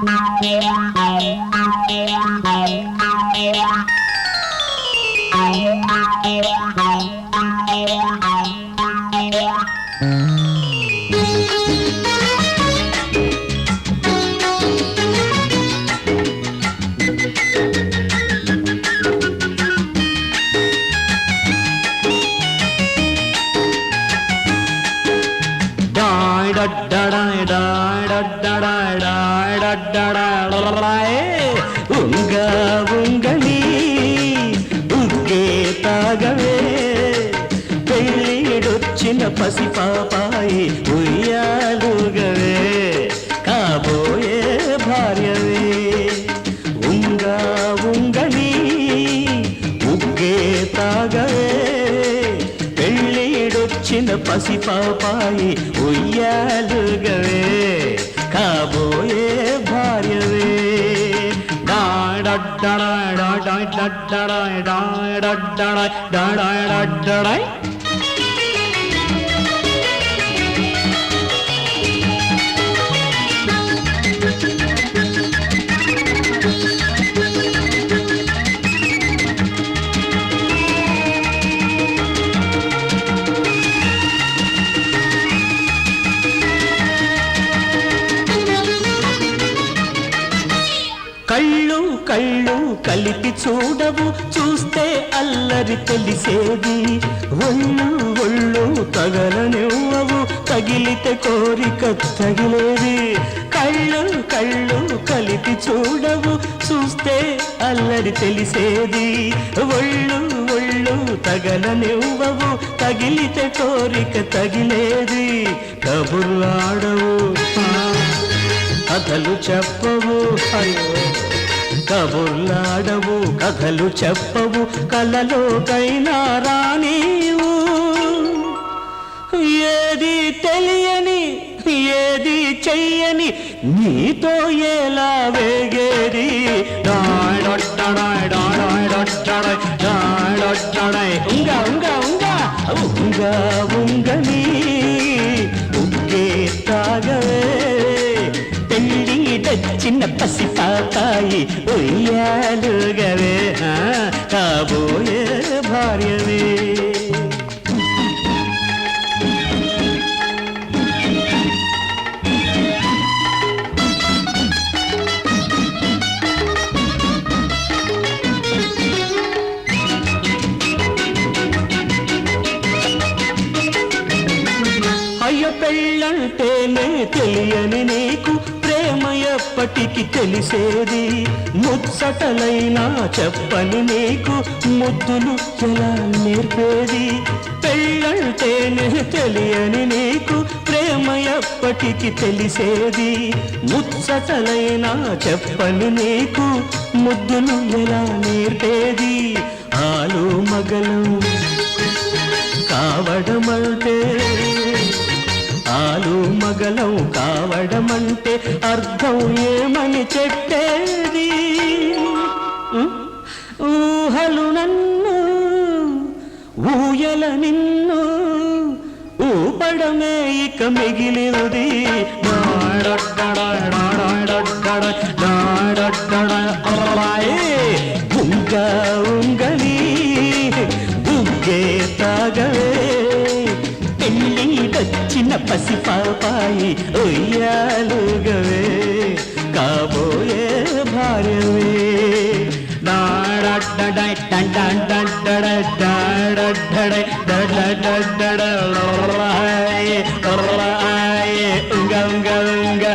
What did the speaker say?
Thank you. ఉంగ ఉంగని ఉగ్గే తాగవే పెళ్ళిడొచ్చిన పసిపాపాయి ఉయ్యాలుగవే పసి పాపాయి ఉయ్యాలుగవే కాబోయే భార్యవే డాడడ్డడాయ్ డాడాయ్ డడ్డడాయ్ డాడడ్డడాయ్ డాడాయ్ డడ్డడాయ్ కళ్ళు కళ్ళు కలిపి చూడవు చూస్తే అల్లరి తెలిసేది. ఒళ్ళు ఒళ్ళు తగలనివ్వవు తగిలితే కోరిక తగిలేది. కళ్ళు కళ్ళు కలిపి చూడవు చూస్తే అల్లరి తెలిసేది. ఒళ్ళు ఒళ్ళు తగలనివ్వవు తగిలితే కోరిక తగిలేది. కబుర్లాడవు కథలు చెప్పవు అయ్యో. కబుర్లాడవు కథలు చెప్పవు కలలోకైనా రానీవు. ఏది తెలియని ఏది చెయ్యని నీతో ఎలా వేగేది? Die డొట్టడాయ్ die డొట్టడాయ్ ఉంగ ఉంగ ఉంగ. ఉంగ ఉంగని చిన్న పసి పాపాయి ఉయ్యాలుగవే. కాబోయే భార్యవే. అయ్య పెళ్ళంటేనే తెలియని నీకు ప్రేమయప్పటికి తెలిసేది ముచ్చటలైనా చెప్పని నీకు ముద్దులు ఎలా నేర్పేది? పెళ్ళంటేనే తెలియని నీకు ప్రేమయప్పటికి తెలిసేది ముచ్చటలైనా చెప్పని నీకు ముద్దులు ఎలా నేర్పేది? పడమంటే అర్థం ఏమని చెప్పేది? ఊహలు నన్ను ఊయల నిన్ను ఊపడమే ఇక మిగిలినది ఉంగ ఉంగని బుగ్గే తాగవే చిన్న పసి పాపాయి ఉయ్యాలుగవే కాబోయే భార్యవే ఉంగ ఉంగ ఉంగ